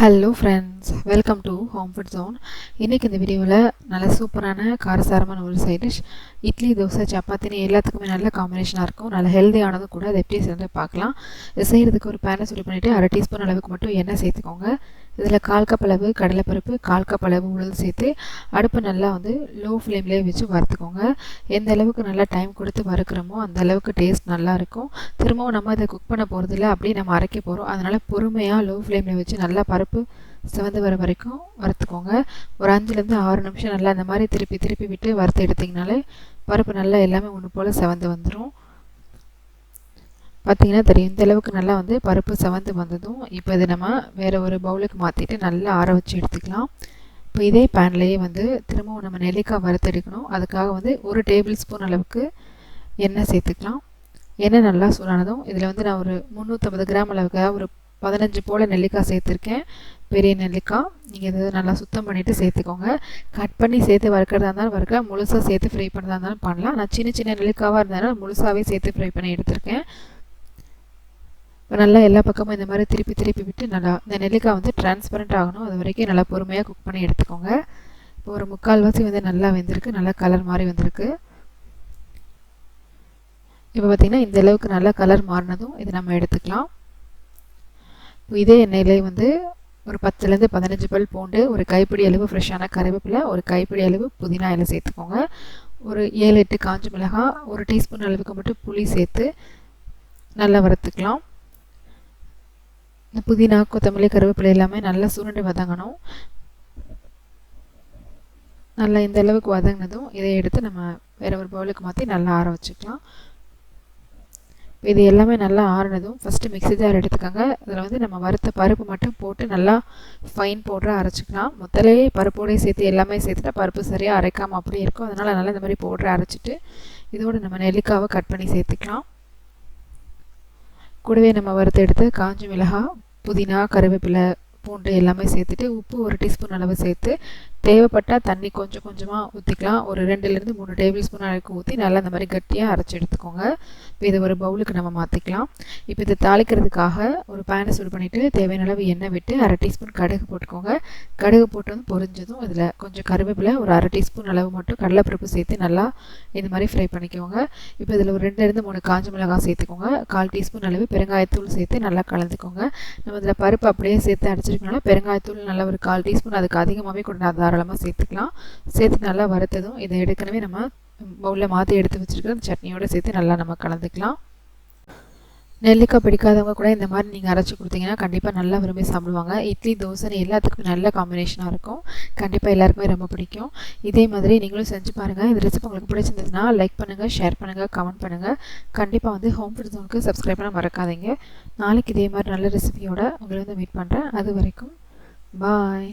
Hello friends welcome to home food zone இன்றைக்கி இந்த வீடியோவில் நல்ல சூப்பரான காரசாரமான ஒரு சைட் டிஷ் இட்லி தோசை சப்பாத்தின்னு எல்லாத்துக்குமே நல்ல காம்பினேஷனாக இருக்கும். நல்ல ஹெல்த்தியானதும் கூட அதை எப்படி சேர்ந்து பார்க்கலாம். இது செய்கிறதுக்கு ஒரு பேனை சொல்லி பண்ணிவிட்டு அரை டீஸ்பூன் அளவுக்கு மட்டும் எண்ணெய் சேர்த்துக்கோங்க. இதில் கால் கப் அளவு கடலைப்பருப்பு கால் கப் அளவு உளுந்து சேர்த்து அடுப்பை நல்லா வந்து லோ ஃப்ளேம்லேயே வச்சு வறுத்துக்கோங்க. எந்த அளவுக்கு நல்லா டைம் கொடுத்து வறுக்கிறோமோ அந்த அளவுக்கு டேஸ்ட் நல்லா இருக்கும். திரும்பவும் நம்ம இதை குக் பண்ண போகிறதில்ல அப்படியே நம்ம அரைக்க போகிறோம் அதனால் பொறுமையாக லோ ஃப்ளேமில் வச்சு நல்லா பருப்பு சிவந்து வர வரைக்கும் வறுத்துக்கோங்க. ஒரு அஞ்சுலேருந்து ஆறு நிமிஷம் நல்லா இந்த மாதிரி திருப்பி திருப்பி விட்டு வறுத்து எடுத்திங்கனாலே பருப்பு நல்லா எல்லாமே ஒன்று போல் சிவந்து வந்துடும் பார்த்திங்கன்னா தெரியும். இந்த அளவுக்கு நல்லா வந்து பருப்பு செவந்து வந்ததும் இப்போ இதை நம்ம வேறு ஒரு பவுலுக்கு மாற்றிட்டு நல்லா ஆற வச்சு எடுத்துக்கலாம். இப்போ இதே பேன்லேயே வந்து திரும்பவும் நம்ம நெல்லிக்காய் வறுத்து எடுக்கணும் அதுக்காக வந்து ஒரு டேபிள் ஸ்பூன் அளவுக்கு எண்ணெய் சேர்த்துக்கலாம். எண்ணெய் நல்லா சூடானதும் இதில் வந்து நான் ஒரு முந்நூற்றம்பது கிராம் அளவுக்கு ஒரு பதினஞ்சு போல் நெல்லிக்காய் சேர்த்துருக்கேன். பெரிய நெல்லிக்காய். நீங்கள் இதை நல்லா சுத்தம் பண்ணிவிட்டு சேர்த்துக்கோங்க. கட் பண்ணி சேர்த்து வறுக்கிறதா இருந்தாலும் வறுக்க முழுசாக சேர்த்து ஃப்ரை பண்ணுறதா இருந்தாலும் பண்ணலாம். நான் சின்ன சின்ன நெல்லிக்காவாக இருந்தாலும் முழுசாகவே சேர்த்து ஃப்ரை பண்ணி எடுத்திருக்கேன். நல்லா எல்லா பக்கமும் இந்த மாதிரி திருப்பி திருப்பி விட்டு நல்லா இந்த நெல்லிக்காய் வந்து டிரான்ஸ்பரண்ட் ஆகணும். அது வரைக்கும் நல்லா பொறுமையாக குக் பண்ணி எடுத்துக்கோங்க. இப்போ ஒரு முக்கால்வாசி வந்து நல்லா வெந்திருக்கு. நல்லா கலர் மாதிரி வந்திருக்கு. இப்போ பார்த்திங்கன்னா இந்த அளவுக்கு நல்லா கலர் மாறினதும் இதை நம்ம எடுத்துக்கலாம். இப்போ இதே எண்ணெயிலே வந்து ஒரு பத்துலேருந்து பதினஞ்சு பல் பூண்டு ஒரு கைப்பிடி அளவு ஃப்ரெஷ்ஷான கருவேப்பிலை ஒரு கைப்பிடி அளவு புதினா இலை சேர்த்துக்கோங்க. ஒரு ஏழு எட்டு காஞ்ச மிளகாய் ஒரு டீஸ்பூன் அளவுக்கு மட்டும் புளி சேர்த்து நல்லா வறுத்துக்கலாம். புதினா கொத்தமல்லி கருவேப்பிலை எல்லாமே நல்லா சுருண்டு வதங்கணும். நல்லா இந்த அளவுக்கு வதங்கினதும் இதை எடுத்து நம்ம வேறு ஒரு பவுலுக்கு மாற்றி நல்லா ஆற வச்சுக்கலாம். இது எல்லாமே நல்லா ஆறினதும் ஃபஸ்ட்டு மிக்ஸி ஜார் எடுத்துக்கோங்க. அதில் வந்து நம்ம வறுத்த பருப்பு மட்டும் போட்டு நல்லா ஃபைன் பவுடராக அரைச்சிக்கலாம். முதலே பருப்போடையே சேர்த்து எல்லாமே சேர்த்துட்டா பருப்பு சரியாக அரைக்காமல் அப்படியே இருக்கும். அதனால் நல்லா இந்த மாதிரி பவுடரை அரைச்சிட்டு இதோடு நம்ம நெல்லிக்காவை கட் பண்ணி சேர்த்துக்கலாம். கூடவே நம்ம வறுத்து எடுத்து காஞ்சி மிளகாய் புதினா கருவேப்பிலை பூண்டு எல்லாமே சேர்த்துட்டு உப்பு ஒரு டீஸ்பூன் அளவு சேர்த்து தேவைப்பட்டால் தண்ணி கொஞ்சம் கொஞ்சமாக ஊற்றிக்கலாம் ஒரு ரெண்டுலேருந்து மூணு டேபிள் ஸ்பூன் அளவுக்கு ஊற்றி நல்லா இந்த மாதிரி கட்டியாக அரைச்சி எடுத்துக்கோங்க. இப்போ இதை ஒரு பவுலுக்கு நம்ம மாற்றிக்கலாம் இப்போ இதை தாளிக்கிறதுக்காக ஒரு பேனை சூடு பண்ணிவிட்டு தேவையான அளவு எண்ணெய் விட்டு அரை டீஸ்பூன் கடுகு போட்டுக்கோங்க. கடுகு போட்டு வந்து பொரிஞ்சதும் இதில் கொஞ்சம் கருவேப்பிலை ஒரு அரை டீஸ்பூன் அளவு மட்டும் கடலைப்பருப்பு சேர்த்து நல்லா இந்த மாதிரி ஃப்ரை பண்ணிக்கோங்க. இப்போ இதில் ஒரு ரெண்டுலேருந்து மூணு காஞ்ச மிளகாய் சேர்த்துக்கோங்க. கால் டீஸ்பூன் அளவு பெருங்காயத்தூள் சேர்த்து நல்லா கலந்துக்கோங்க. நம்ம இதில் பருப்பு அப்படியே சேர்த்து அரைச்சிருக்கனால பெருங்காயத்தூள் நல்ல ஒரு கால் டீஸ்பூன் அதுக்கு அதிகமாகவே கொண்டு தாராளமாக சேர்த்துக்கலாம். சேர்த்து நல்லா வறுத்ததும் இதை ஏற்கனவே நம்ம பவுலில் மாற்றி எடுத்து வச்சுருக்கிற சட்னியோடு சேர்த்து நல்லா நம்ம கலந்துக்கலாம். நெல்லிக்காய் பிடிக்காதவங்க கூட இந்த மாதிரி நீங்கள் அரைச்சி கொடுத்தீங்கன்னா கண்டிப்பாக நல்லா விரும்பி சாப்பிடுவாங்க. இட்லி தோசைன்னு எல்லாத்துக்குமே நல்ல காம்பினேஷனாக இருக்கும். கண்டிப்பாக எல்லாருக்குமே ரொம்ப பிடிக்கும். இதே மாதிரி நீங்களும் செஞ்சு பாருங்கள் இந்த ரெசிபி உங்களுக்கு பிடிச்சிருந்ததுன்னா லைக் பண்ணுங்கள் ஷேர் பண்ணுங்கள் கமெண்ட் பண்ணுங்கள் கண்டிப்பாக வந்து ஹோம் ஃபுட் ஜோனுக்கு சப்ஸ்கிரைப் பண்ண மறக்காதீங்க. நாளைக்கு இதே மாதிரி நல்ல ரெசிபியோட உங்களை வந்து மீட் பண்ணுறேன் அது வரைக்கும் பாய்